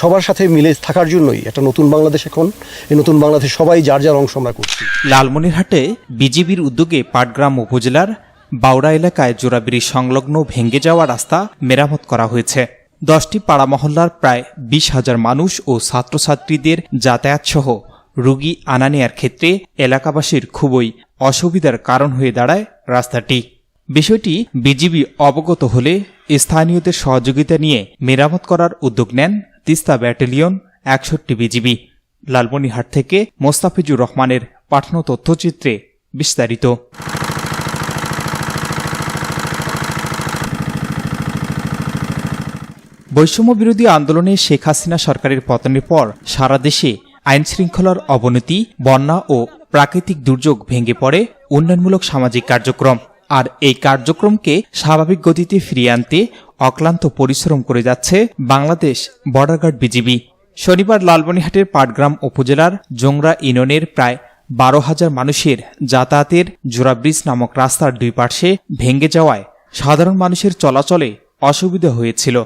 সবার সাথে মিলে থাকার জন্যই একটা নতুন বাংলাদেশ এখন। এই নতুন বাংলাদেশ সবাই যার যার অংশ আমরা করছি। লালমনিরহাটে বিজিবির উদ্যোগে পাটগ্রাম উপজেলার বাউড়া এলাকায় জোড়াবিরি সংলগ্ন ভেঙে যাওয়া রাস্তা মেরামত করা হয়েছে। দশটি পাড়া মহল্লার প্রায় বিশ হাজার মানুষ ও ছাত্রছাত্রীদের যাতায়াত সহ রুগী আনা নেয়ার ক্ষেত্রে এলাকাবাসীর খুবই অসুবিধার কারণ হয়ে দাঁড়ায় রাস্তাটি। বিষয়টি বিজিবি অবগত হলে স্থানীয়দের সহযোগিতা নিয়ে মেরামত করার উদ্যোগ নেন তিস্তা ব্যাটালিয়ন একষট্টি বিজিবি। লালমনিরহাট থেকে মোস্তাফিজুর রহমানের পাঠানো তথ্যচিত্রে বিস্তারিত। বৈষম্য বিরোধী আন্দোলনে শেখ হাসিনা সরকারের পতনের পর সারা দেশে আইন শৃঙ্খলার অবনতি, বন্যা ও প্রাকৃতিক দুর্যোগ ভেঙে পড়ে উন্নয়নমূলক সামাজিক কার্যক্রম। আর এই কার্যক্রমকে স্বাভাবিক গতিতে ফিরিয়ে আনতে অক্লান্ত পরিশ্রম করে যাচ্ছে বাংলাদেশ বর্ডার গার্ড বিজিবি। শনিবার লালমনিহাটের পাটগ্রাম উপজেলার জোংরা ইউনিয়নের প্রায় বারো হাজার মানুষের যাতায়াতের জোড়া ব্রিজ নামক রাস্তার দুই পার্শ্বে ভেঙে যাওয়ায় সাধারণ মানুষের চলাচলে অসুবিধা হয়েছিল।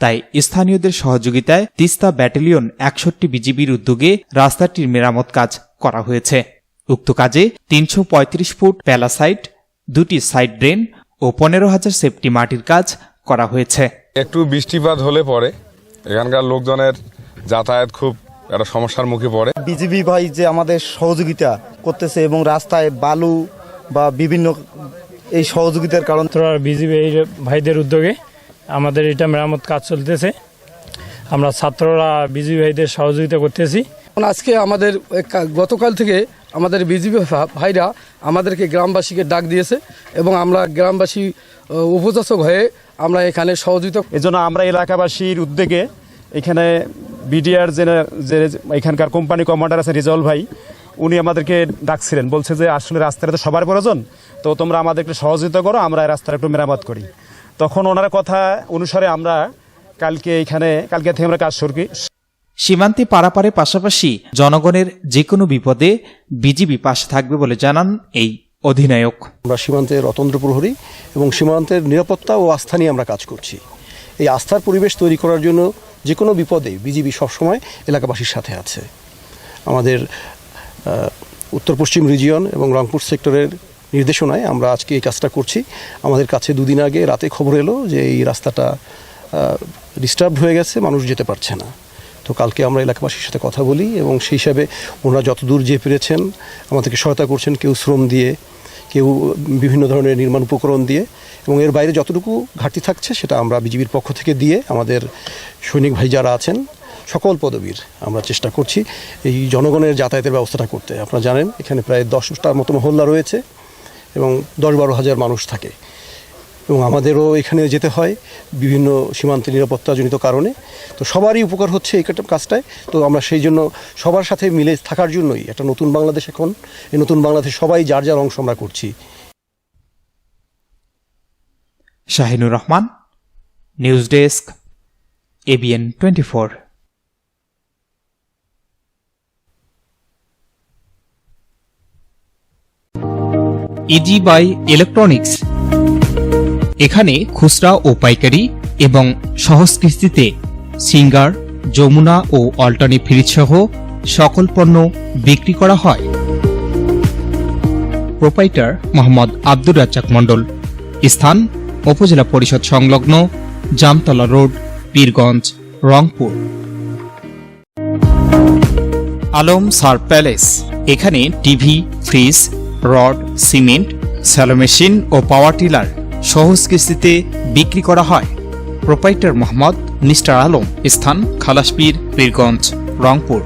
তাই স্থানীয়দের সহযোগিতায় তিস্তা ব্যাটালিয়ন একষট্টি বিজিবির উদ্যোগে রাস্তাটির মেরামত কাজ করা হয়েছে। উক্ত কাজে তিনশো পঁয়ত্রিশ ফুট প্যালাসাইট, দুটি সাইড ড্রেন ও পনেরো হাজার সেফটি মাটির কাজ করা হয়েছে। একটু বৃষ্টিপাত হলে পরে। এখানকার লোকজনের যাতায়াত খুব একটা সমস্যার মুখে পড়ে। বিজিবি ভাই যে আমাদের সহযোগিতা করতেছে এবং রাস্তায় বালু বা বিভিন্ন এই সহযোগিতার কারণ বিজিবি এই ভাইদের উদ্যোগে আমাদের এটা মেরামত কাজ চলতেছে। আমরা ছাত্ররা বিজিবি ভাইদের সহযোগিতা করতেছি। এখন আজকে আমাদের গতকাল থেকে আমাদের বিজিবি ভাইরা আমাদেরকে গ্রামবাসীকে ডাক দিয়েছে এবং আমরা গ্রামবাসী আহ, উপযাচক হয়ে আমরা এখানে সহযোগিতা এজন্য আমরা এলাকাবাসীর উদ্যোগে এখানে বিডিআর যে যে এখানকার কোম্পানি কমান্ডার আছে রিজল ভাই উনি আমাদেরকে ডাকছিলেন। বলছে যে আসলে রাস্তাটা তো সবার প্রয়োজন তো তোমরা আমাদেরকে সহযোগিতা করো আমরা এই রাস্তাটা একটু মেরামত করি। তখন ওনার কথা অনুসারে আমরা কালকে এখানে কালকে থেকে আমরা কাজ শুরু করি। সীমান্তে পারাপারে পাশাপাশি জনগণের যে কোনো বিপদে বিজিবি পাশে থাকবে বলে জানান এই অধিনায়ক। আমরা সীমান্তের রতন্দ্র প্রহরী এবং সীমান্তের নিরাপত্তা ও আস্থা নিয়ে আমরা কাজ করছি। এই আস্থার পরিবেশ তৈরি করার জন্য যে কোনো বিপদে বিজিবি সবসময় এলাকাবাসীর সাথে আছে। আমাদের উত্তর পশ্চিম রিজিয়ন এবং রংপুর সেক্টরের নির্দেশনায় আমরা আজকে এই কাজটা করছি। আমাদের কাছে দুদিন আগে রাতে খবর এলো যে এই রাস্তাটা ডিস্টার্ব হয়ে গেছে, মানুষ যেতে পারছে না। তো কালকে আমরা এলাকাবাসীর সাথে কথা বলি এবং সেই হিসাবে ওনারা যতদূর যে পেরেছেন আমাদেরকে সহায়তা করছেন, কেউ শ্রম দিয়ে কেউ বিভিন্ন ধরনের নির্মাণ উপকরণ দিয়ে এবং এর বাইরে যতটুকু ঘাটতি থাকছে সেটা আমরা বিজিবির পক্ষ থেকে দিয়ে আমাদের সৈনিক ভাই যারা আছেন, সকল পদবীর আমরা চেষ্টা করছি এই জনগণের যাতায়াতের ব্যবস্থাটা করতে। আপনারা জানেন, এখানে প্রায় দশটার মতো মহল্লা রয়েছে এবং দশ বারো হাজার মানুষ থাকে। এবং আমাদেরও এখানে যেতে হয় বিভিন্ন সীমান্তে নিরাপত্তাজনিত কারণে। তো সবারই উপকার হচ্ছে এই কাজটায়। তো আমরা সেই জন্য সবার সাথে মিলে থাকার জন্যই একটা নতুন বাংলাদেশ এখন এই নতুন বাংলাদেশ সবাই যার যার অংশ আমরা করছি। Shahinur Rahman news desk ABN twenty four. Easy buy electronics. এখানে খুচরা ও পাইকারি এবং সহজ সিঙ্গার, যমুনা ও অল্টানি ফ্রিজ সহ সকল পণ্য বিক্রি করা হয়। প্রোপাইটার মোহাম্মদ আব্দুর রাজ্জাক মণ্ডল। স্থান, উপজেলা পরিষদ সংলগ্ন জামতলা রোড, পীরগঞ্জ, রংপুর। আলম সার প্যালেস। এখানে TV, fridge, rod, cement, shallow machine ও পাওয়ার টিলার সহজ কিস্তিতে বিক্রি করা হয়। প্রোপাইটার মোহাম্মদ মিস্টার আলম স্থান খালাসপীর পীরগঞ্জ রংপুর।